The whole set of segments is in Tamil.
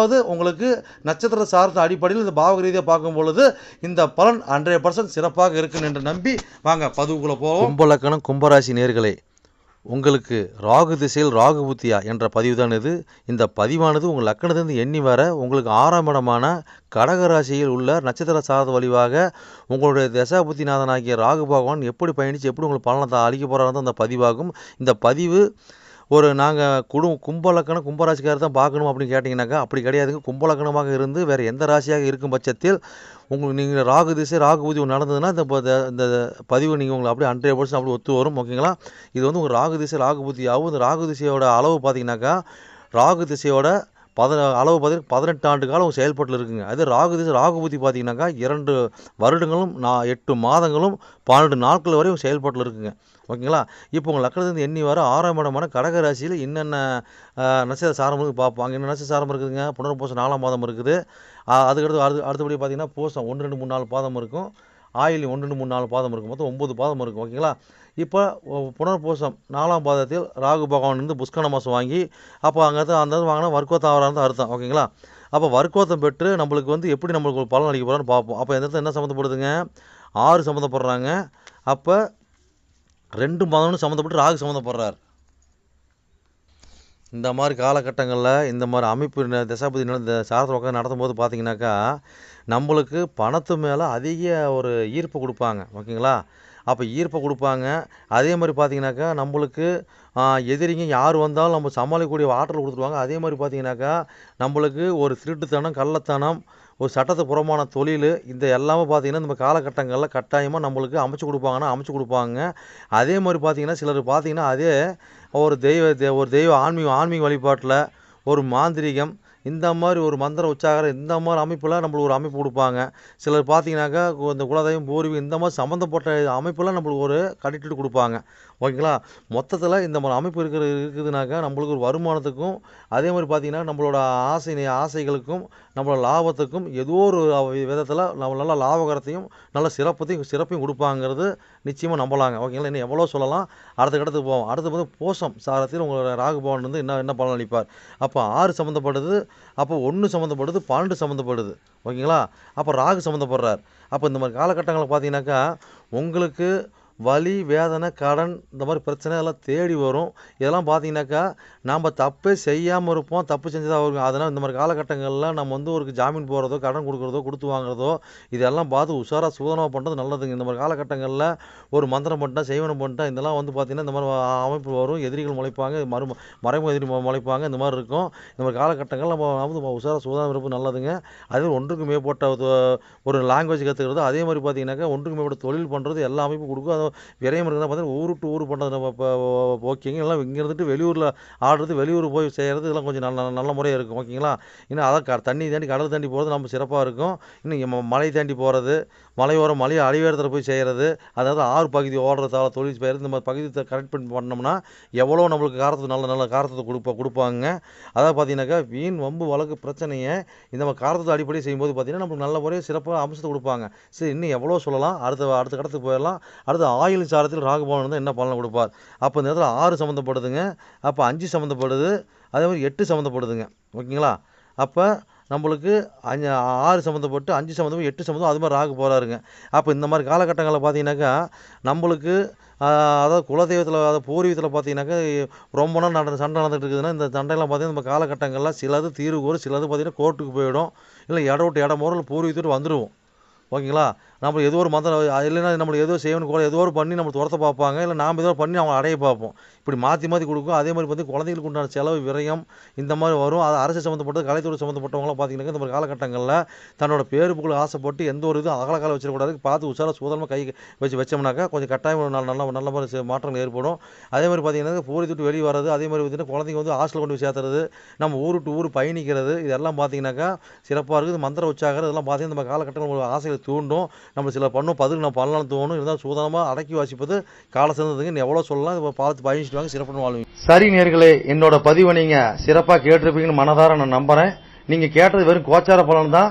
அதாவது உங்களுக்கு நட்சத்திர சார்ந்த அடிப்படையில் இந்த பாவக ரீதியாக பார்க்கும் பொழுது இந்த பலன் ஹண்ட்ரட் பர்சன்ட் சிறப்பாக இருக்கும் என்று நம்பி வாங்க பதிவுக்குள்ளே போவோம். கும்பலக்கணம் கும்பராசி நேர்களே உங்களுக்கு ராகு திசையில் ராகு புத்தியா என்ற பதிவு தான் இது. இந்த பதிவானது உங்கள் லக்கணத்திலிருந்து எண்ணி வர உங்களுக்கு ஆறாம் இடமான கடக ராசியில் உள்ள நட்சத்திர சாத வழிவாக உங்களுடைய தசா புத்திநாதனாகிய ராகு பகவான் எப்படி பயணித்து எப்படி உங்களுக்கு பலனை அழிக்க போகிறாங்க அந்த பதிவாகும். இந்த பதிவு ஒரு நாங்கள் குடு கும்பலக்கணம் கும்பராசிக்காரர் தான் பார்க்கணும் அப்படின்னு கேட்டிங்கனாக்கா அப்படி கிடையாதுங்க கும்பலக்கணமாக இருந்து வேறு எந்த ராசியாக இருக்கும் பட்சத்தில் உங்களுக்கு நீங்கள் ராகு திசை ராகு பூஜை நடந்ததுன்னா இந்த இந்த- பதிவு நீங்கள் உங்களை அப்படியே ஹண்ட்ரட் பர்சன்ட் அப்படி ஒத்து வரும் ஓகேங்களா? இது வந்து உங்கள் ராகு திசை ராகு புத்தியாகவும் இந்த ராகு திசையோட அளவு பார்த்தீங்கன்னாக்கா ராகு திசையோட பத அளவு பார்த்தீங்கன்னா பதினெட்டு ஆண்டு காலம் செயல்பாட்டில் இருக்குங்க. அது ராகு திசை ராகு புத்தி பார்த்தீங்கன்னாக்கா இரண்டு வருடங்களும் நான் எட்டு மாதங்களும் பன்னெண்டு நாட்கள் வரையும் செயல்பாட்டில் இருக்குங்க. ஓகேங்களா? இப்போ உங்கள் லக்கணத்துலேருந்து எண்ணி வர ஆறாம் இடமான கடக ராசியில் என்னென்ன நட்சத்திர சாரம் இருக்குது பார்ப்போம் அங்கே என்ன நட்சத்திர சாரம் இருக்குதுங்க? புனர்பூசம் நாலாம் பாதம் இருக்குது. அதுக்கடுத்து அடுத்து அடுத்தபடி பார்த்தீங்கன்னா பூசம் ஒன்று ரெண்டு மூணு நாலு பாதம் இருக்கும். ஆயில் ஒன்று ரெண்டு மூணு நாலு பாதம் இருக்கும். மொத்தம் ஒம்பது பாதம் இருக்கும். ஓகேங்களா? இப்போ புனர்பூசம் நாலாம் பாதத்தில் ராகு பகவான் வந்து புஷ்கண மாதம் வாங்கி அப்போ அங்கே அந்த வாங்கினா வர்க்கோத்தாவராக இருந்தால் அர்த்தம். ஓகேங்களா? அப்போ வர்க்கோத்தம் பெற்று நம்மளுக்கு வந்து எப்படி நம்மளுக்கு ஒரு பலன் அளிக்க போகிறான்னு பார்ப்போம் அப்போ இந்த இடத்துல என்ன சம்மந்தப்படுதுங்க? ஆறு சம்மந்தப்படுறாங்க. அப்போ ரெண்டு மதனும் சம்மந்தப்பட்டு ராகு சம்மந்தப்படுறார். இந்த மாதிரி காலகட்டங்களில் இந்த மாதிரி அமைப்பு ந- தசாபதி இந்த சாரத்தில் உட்காந்து நடத்தும் போது பார்த்தீங்கன்னாக்கா நம்மளுக்கு பணத்து மேலே அதிக ஒரு ஈர்ப்பு கொடுப்பாங்க. ஓகேங்களா? அப்போ ஈர்ப்பை கொடுப்பாங்க. அதே மாதிரி பார்த்தீங்கன்னாக்கா நம்மளுக்கு எதிரிங்க யார் வந்தாலும் நம்ம சமாளிக்கக்கூடிய ஆற்றல் கொடுத்துருவாங்க. அதே மாதிரி பார்த்தீங்கன்னாக்கா நம்மளுக்கு ஒரு திருட்டுத்தனம் கள்ளத்தனம் ஒரு சட்டத்து புறமான தொழில் இந்த எல்லாமே பார்த்தீங்கன்னா நம்ம காலகட்டங்களில் கட்டாயமாக நம்மளுக்கு அமைச்சு கொடுப்பாங்கன்னா அமைச்சு கொடுப்பாங்க. அதே மாதிரி பார்த்திங்கன்னா சிலர் பார்த்திங்கன்னா அதே ஒரு தெய்வ ஒரு தெய்வ ஆன்மீக ஆன்மீக வழிபாட்டில் ஒரு மாந்திரீகம் இந்த மாதிரி ஒரு மந்திர உச்சாகரம் இந்த மாதிரி அமைப்பில் நம்மளுக்கு ஒரு அமைப்பு கொடுப்பாங்க. சிலர் பார்த்தீங்கன்னாக்கா இந்த குலதெய்வம் பூர்வீகம் இந்த மாதிரி சம்மந்தப்பட்ட அமைப்பெல்லாம் நம்மளுக்கு ஒரு கட்டிட்டு கொடுப்பாங்க. ஓகேங்களா? மொத்தத்தில் இந்த மாதிரி அமைப்பு இருக்கிற இருக்குதுனாக்கா நம்மளுக்கு ஒரு வருமானத்துக்கும் அதே மாதிரி பார்த்தீங்கன்னா நம்மளோட ஆசை ஆசைகளுக்கும் நம்மளோட லாபத்துக்கும் ஏதோ ஒரு விதத்தில் நம்ம நல்ல லாபகரத்தையும் நல்ல சிறப்பத்தையும் சிறப்பையும் கொடுப்பாங்கிறது நிச்சயமாக நம்பலாங்க. ஓகேங்களா? இன்னும் எவ்வளோ சொல்லலாம். அடுத்த கடத்துக்கு போவோம். அடுத்து வந்து போஷம் சாரத்தில் உங்களோட ராகு பவன் வந்து என்ன என்ன பலன் அளிப்பார்? அப்போ ஆறு சம்மந்தப்படுது அப்போ ஒன்று சம்மந்தப்படுது பன்னெண்டு சம்மந்தப்படுது ஓகேங்களா? அப்போ ராகு சம்மந்தப்படுறார் அப்போ இந்த மாதிரி காலகட்டங்களில் பார்த்தீங்கன்னாக்கா உங்களுக்கு வலி வேதனை கடன் இந்த மாதிரி பிரச்சனை எல்லாம் தேடி வரும். இதெல்லாம் பார்த்தீங்கன்னாக்கா நாம் தப்பே செய்யாமல் இருப்போம் தப்பு செஞ்சதாக இருக்கும் அதனால் இந்த மாதிரி காலகட்டங்களில் நம்ம வந்து ஒரு ஜாமீன் போகிறதோ கடன் கொடுக்குறதோ கொடுத்து வாங்குறதோ இதெல்லாம் பார்த்து உஷாராக சூதனமாக பண்ணுறது நல்லதுங்க. இந்த மாதிரி காலகட்டங்களில் ஒரு மந்திரம் பண்ணிட்டா செய்வனம் பண்ணிட்டா இதெல்லாம் வந்து பார்த்திங்கன்னா இந்த மாதிரி அமைப்பு வரும். எதிரிகள் முளைப்பாங்க மறு மறைமுக எதிரி முளைப்பாங்க இந்த மாதிரி இருக்கும். இந்த மாதிரி காலகட்டங்களில் நம்ம வந்து உஷாராக சூதானம் இருப்பது நல்லதுங்க. அதே ஒன்றுக்கு மேற்பட்ட ஒரு- ஒரு லாங்குவேஜ் கற்றுக்கிறது அதே மாதிரி பார்த்தீங்கன்னாக்கா ஒன்றுக்கு மேற்பட்ட தொழில் பண்ணுறது எல்லா அமைப்பும் கொடுக்கும். அது இருக்கிறதா பார்த்தீங்கன்னா ஊரு டு ஊர் பண்ணுறது நம்ம இப்போ ஓகேங்க. எல்லாம் இங்கே இருந்துட்டு வெளியூரில் ஆடுறது வெளியூர் போய் செய்கிறது இதெல்லாம் கொஞ்சம் நல்ல நல்ல முறையாக இருக்கும். ஓகேங்களா? இன்னும் அதான் க தண்ணி தாண்டி கடல் தாண்டி போகிறது நம்ம சிறப்பாக இருக்கும். இன்னும் மலை தாண்டி போகிறது மலையோரம் மலை அழிவேரத்தில் போய் செய்கிறது அதாவது ஆறு பகுதி ஓடுறதால தொழில் செய்கிறது இந்த மாதிரி பகுதி கரெக்ட் பண்ணி பண்ணோம்னா எவ்வளோ நம்மளுக்கு காரத்து நல்ல நல்ல காரத்தை கொடுப்பா கொடுப்பாங்க. அதாவது பார்த்தீங்கன்னாக்கா வீண் வம்பு வழக்கு பிரச்சனையை இந்த மாதிரி காரத்தை அடிப்படை செய்யும்போது பார்த்தீங்கன்னா நம்மளுக்கு நல்ல முறையாக சிறப்பாக அம்சத்தை கொடுப்பாங்க. சரி இன்னும் எவ்வளோ சொல்லலாம்? அடுத்த அடுத்த கடத்துக்கு போயிடலாம். அடுத்து ஆயில் சாரத்தில் ராகுபவன் வந்து என்ன பலன் கொடுப்பார்? அப்போ இந்த இடத்துல ஆறு சம்மந்தப்படுதுங்க அப்போ அஞ்சு சம்மந்தப்படுது அதே மாதிரி எட்டு சம்மந்தப்படுதுங்க ஓகேங்களா? அப்போ நம்மளுக்கு அஞ்சு ஆறு சம்மந்தப்பட்டு அஞ்சு சம்மந்தம் எட்டு சம்மந்தம் அது மாதிரி ராகு போகிறாருங்க அப்போ இந்த மாதிரி காலகட்டங்களில் பார்த்தீங்கன்னாக்கா நம்மளுக்கு அதாவது குலதெய்வத்தில் அதாவது பூர்வீகத்தில் பார்த்தீங்கன்னாக்கா ரொம்ப நாள் நடந்த சண்டை நடந்துட்டு இருக்குதுன்னா இந்த சண்டையெல்லாம் பார்த்தீங்கன்னா நம்ம காலகட்டங்களில் சிலது தீர்வு வரும் சிலது பார்த்தீங்கன்னா கோர்ட்டுக்கு போயிடும். இல்லை இடம் விட்டு இடம் போகிற இல்லை பூர்வீகத்துட்டு வந்துடுவோம் ஓகேங்களா? நம்ம ஏதோ ஒரு மந்திரம் அது இல்லைன்னா நம்மளுக்கு ஏதோ செய்யணும் கூட ஏதோ ஒரு பண்ணி நம்ம துரத்த பார்ப்பாங்க. இல்லை நாம் ஏதோ பண்ணி அவங்க அடைய பார்ப்போம். இப்படி மாற்றி மாற்றி கொடுக்கும். அதே மாதிரி வந்து குழந்தைகளுக்கு உண்டான செலவு விரயம் இந்த மாதிரி வரும். அது அரசு சம்மந்தப்பட்டது கலைத்துறை சம்மந்தப்பட்டவங்களாம் பார்த்தீங்கன்னா இந்த மாதிரி காலகட்டங்களில் தன்னோட பேரு புகழ் ஆசைப்பட்டு எந்த ஒரு இதுவும் அகலக்கால வச்சிடக்கூடாது. பார்த்து உஷாராக சூதனமாக கை வச்சு வச்சோம்னாக்கா கொஞ்சம் கட்டாயம் நல்ல நல்ல நல்ல மாதிரி மாற்றங்கள் ஏற்படும். அதே மாதிரி பார்த்தீங்கன்னா பூரி வெளியே வர்றது அதே மாதிரி பார்த்தீங்கன்னா குழந்தைங்க வந்து ஹாஸ்டல் கொண்டு போய் சேர்த்துறது நம்ம ஊர் விட்டு ஊர் பயணிக்கிறது இதெல்லாம் பார்த்தீங்கன்னாக்கா சிறப்பாக இருக்குது. மந்திர உச்சாகரம் இதெல்லாம் பார்த்தீங்கன்னா நம்ம காலகட்டங்கள் ஒரு ஆசைகளை தூண்டும். நம்ம சில பண்ணும் பதில் நம்ம பண்ணலாம் தோணும். இருந்தால் சூதனமாக அடக்கி வாசிப்பது கால சிறந்ததுங்க. எவ்வளோ சொல்லலாம் இப்போ பார்த்து பயணிச்சுட்டு வாங்க சிறப்பு வாழ்வீங்க. சரி நேர்களே என்னோட பதிவை நீங்கள் சிறப்பாக கேட்டிருப்பீங்கன்னு மனதார நான் நம்புகிறேன் நீங்கள் கேட்டது வெறும் கோச்சார பலன் தான்.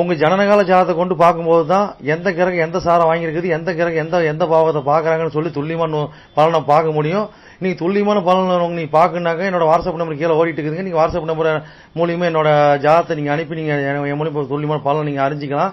உங்கள் ஜனனகால ஜாதத்தை கொண்டு பார்க்கும்போது தான் எந்த கிரகம் எந்த சாரம் வாங்கியிருக்குது எந்த கிரகம் எந்த எந்த பாவத்தை பார்க்குறாங்கன்னு சொல்லி துல்லியமான பலனை பார்க்க முடியும். நீங்கள் துல்லியமான பலன் நீங்கள் பார்க்கணுனாக்க என்னோட வாட்ஸ்அப் நம்பர் கீழே ஓடிட்டு இருக்குதுங்க. நீங்கள் வாட்ஸ்அப் நம்பர் மூலியமாக என்னோட ஜாதத்தை நீங்கள் அனுப்பி நீங்கள் என் மூலியமாக துல்லியமான பலனை நீங்கள் அறிஞ்சிக்கலாம்.